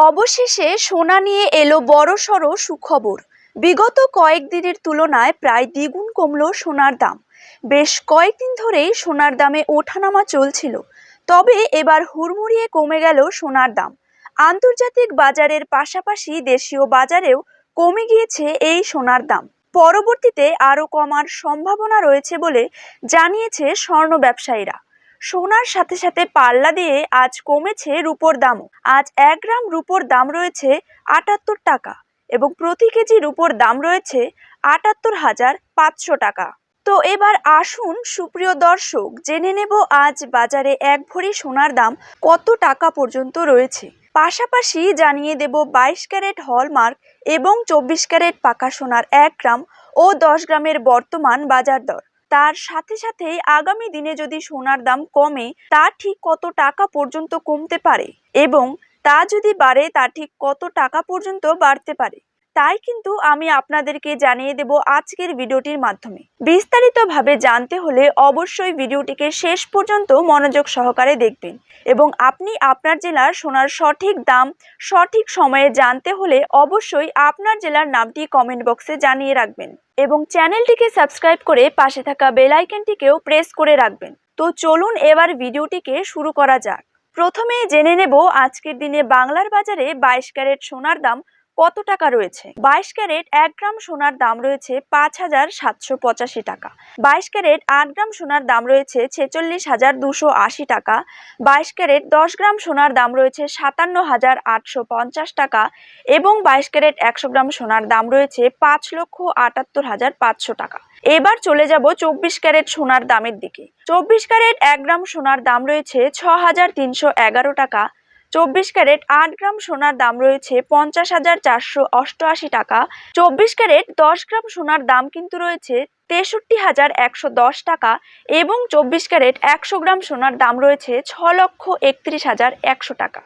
অবশেষে সোনা নিয়ে এলো বড়সড় সুখবর। বিগত কয়েকদিনের তুলনায় প্রায় দ্বিগুণ কমল সোনার দাম। বেশ কয়েকদিন ধরেই সোনার দামে ওঠানামা চলছিল। তবে এবার হুড়মুড়িয়ে কমে গেল সোনার দাম। আন্তর্জাতিক বাজারের পাশাপাশি দেশীয় বাজারেও কমে গিয়েছে এই সোনার দাম। পরবর্তীতে আরও কমার সম্ভাবনা রয়েছে বলে জানিয়েছে স্বর্ণ ব্যবসায়ীরা। সোনার সাথে সাথে পাল্লা দিয়ে আজ কমেছে রূপোর দামও আজ এক গ্রাম রূপোর দাম রয়েছে আটাত্তর টাকা এবং প্রতি কেজি রূপোর দাম রয়েছে আটাত্তর হাজার পাঁচশো টাকা। তো এবার আসুন সুপ্রিয় দর্শক, জেনে নেব আজ বাজারে এক ভরি সোনার দাম কত টাকা পর্যন্ত রয়েছে। পাশাপাশি জানিয়ে দেব বাইশ ক্যারেট হলমার্ক এবং চব্বিশ ক্যারেট পাকা সোনার এক গ্রাম ও দশ গ্রামের বর্তমান বাজার দর। তার সাথে সাথে আগামী দিনে যদি সোনার দাম কমে, তা ঠিক কত টাকা পর্যন্ত কমতে পারে? এবং তা যদি বাড়ে, তা ঠিক কত টাকা পর্যন্ত বাড়তে পারে? তাই কিন্তু আমি আপনাদেরকে জানিয়ে দেব আজকের ভিডিওটির মাধ্যমে। বিস্তারিতভাবে জানতে হলে অবশ্যই ভিডিওটিকে শেষ পর্যন্ত মনোযোগ সহকারে দেখবেন এবং আপনি আপনার জেলার সোনার সঠিক দাম সঠিক সময়ে জানতে হলে অবশ্যই আপনার জেলার নামটি কমেন্ট বক্সে জানিয়ে রাখবেন এবং চ্যানেলটিকে সাবস্ক্রাইব করে পাশে থাকা বেল আইকনটিকেও প্রেস করে রাখবেন। তো চলুন এবার ভিডিওটিকে শুরু করা যাক। প্রথমে জেনে নেব আজকের দিনে বাংলার বাজারে বাইশ ক্যারেট সোনার দাম কত টাকা রয়েছে? বাইশ ক্যারেট এক গ্রাম সোনার দাম রয়েছে পাঁচ হাজার সাতশো পঁচাশি টাকা। বাইশ ক্যারেট আট গ্রাম সোনার দাম রয়েছে ছেচল্লিশ হাজার দুশো আশি টাকা। বাইশ ক্যারেট দশ গ্রাম সোনার দাম রয়েছে সাতান্ন হাজার আটশো পঞ্চাশ টাকা এবং বাইশ ক্যারেট একশো গ্রাম সোনার দাম রয়েছে পাঁচ লক্ষ আটাত্তর হাজার পাঁচশো টাকা। এবার চলে যাব চব্বিশ ক্যারেট সোনার দামের দিকে। চব্বিশ ক্যারেট এক গ্রাম সোনার দাম রয়েছে ছ হাজার তিনশো এগারো টাকা চব্বিশ ক্যারেট আট গ্রাম সোনার দাম রয়েছে পঞ্চাশ হাজার চারশো অষ্টআশি টাকা। চব্বিশ ক্যারেট দশ গ্রাম সোনার দাম কিন্তু রয়েছে তেষট্টি হাজার একশো দশ টাকা এবং চব্বিশ ক্যারেট একশো গ্রাম সোনার দাম রয়েছে ছ লক্ষ একত্রিশ হাজার একশো টাকা।